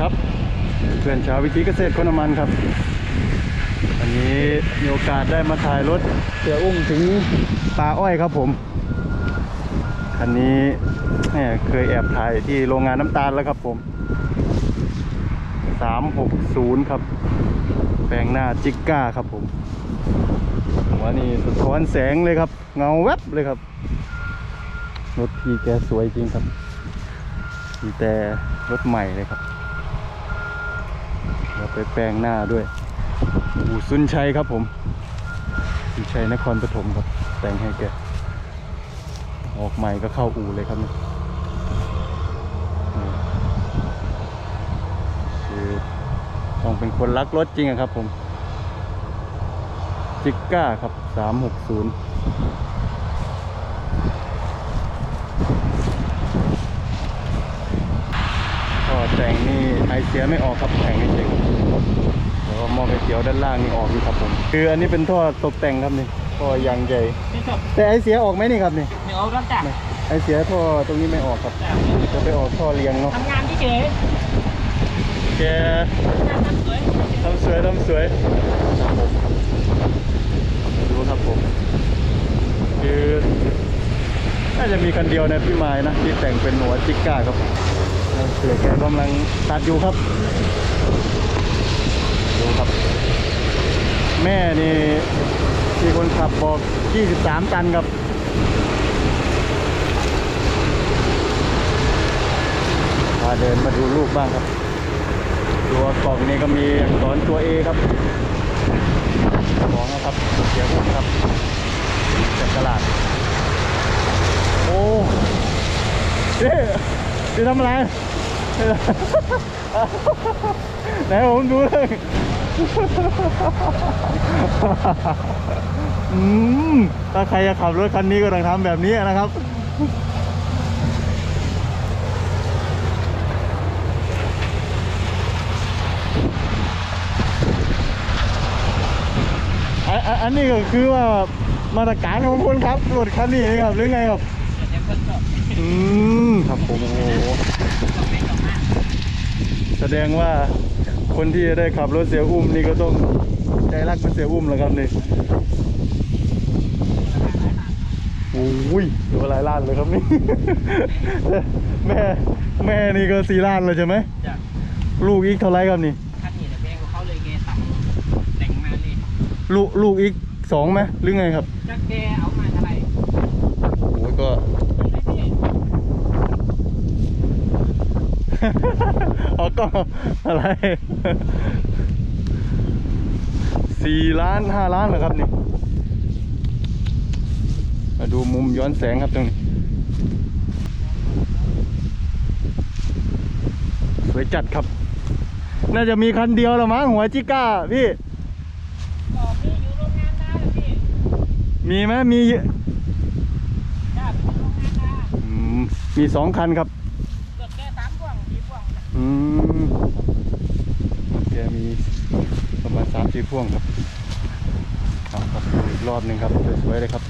ครับ เพื่อนชาววิถีเกษตรคนน้ำมันครับวันนี้มีโอกาสได้มาถ่ายรถเสียอุ้มถึงป่าอ้อยครับผมคันนี้แหมเคยแอบถ่ายที่โรงงานน้ำตาลแล้วครับผม 360 ครับ แปลงหน้าจิกก้าครับผมหัวนี่สะท้อนแสงเลยครับ เงาแวบเลยครับ รถพี่แกสวยจริงครับมีแต่รถใหม่เลยครับ เราไปแปลงหน้าด้วยอู่ซุนชัยครับผมซุนชัยนครปฐมครับ แต่งให้แก ออกใหม่ก็เข้าอู่เลยครับนี่คือต้องเป็นคนรักรถจริงครับผม จิกก้าครับ 360ก็แต่งนี่ เสียไม่ออกครับแต่งไม่เจ๋งแล้วก็หมอไฟเขียวด้านล่างนี่ออกอยู่ครับผม คืออันนี้เป็นท่อตกแต่งครับนี่ท่อยางใหญ่ไม่ชอบแต่ไอเสียออกไหมนี่ครับนี่ไม่เอาแล้วจ้ะไม่ไอเสียท่อตรงนี้ไม่ออกครับจะไปออกท่อเลี้ยงเนาะทำงานเฉยแกๆงานทำสวยทำสวยทำสวยครับผมดูครับผมคือน่าจะมีคันเดียวในะพี่ไม้นะที่แต่งเป็นหัวจิกก้าครับ เสือแกกำลังตัดอยู่ครับ ดูครับ แม่นี่ที่คนขับบอก 23 ตันครับพาเดินมาดูลูกบ้างครับ ตัวกล่องนี้ก็มีอักษรตัว A ครับของนะครับเสียหุ้นครับจากตลาด โอ้เจ๊จะทำอะไร ไหนผมดูเลยอืมถ้าใครจะขับรถคันนี้ก็ต้องทำแบบนี้นะครับอันนอันนี้ก็คือว่ามาตรการของคุณครับรถคันนี้ครับหรือไงครับ เดี๋ยวคนชอบ อืมครับผมโอ้โห ไม่ชอบมาก แส ดงว่าคนที่จะได้ขับรถเสียอุ้มนี่ก็ต้องใจรักเป็นเสียอุ้มแล้วครับนี่โอ้ยตัวหลายล้านเลยครับนี่ แม่แม่นี่ก็สี่ล้านเลยใช่ไหมจ้ะลูกอีกเท่าไรครับนี่คันนี้เนี่ยแพงกว่าเขาเลยแกสั่งแต่งมาเลยลูกลูกอีกสองไหมหรือไงครับถ้าแกเอามาเท่าไหร่โอ้ยก็ไอ้พี่ อ๋อก็อะไรสี่ล้านห้าล้านเหรอครับนี่มาดูมุมย้อนแสงครับตรงนี้ สวยจัดครับ น่าจะมีคันเดียวละมั้งหัวจิก้าพี่บอกพี่อยู่โรงงานได้เหรอพี่มีไหมมีจ้าเป็นโรงงานได้อืมมีสองคันครับ อืมแกมีประมาณสามสี่พ่วงครับเอาครับดูอีกรอบหนึ่งครับสวยๆเลยครับ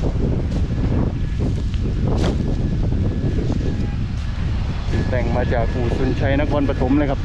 แต่งมาจากอู่สุนชัยนครปฐมเลยครับ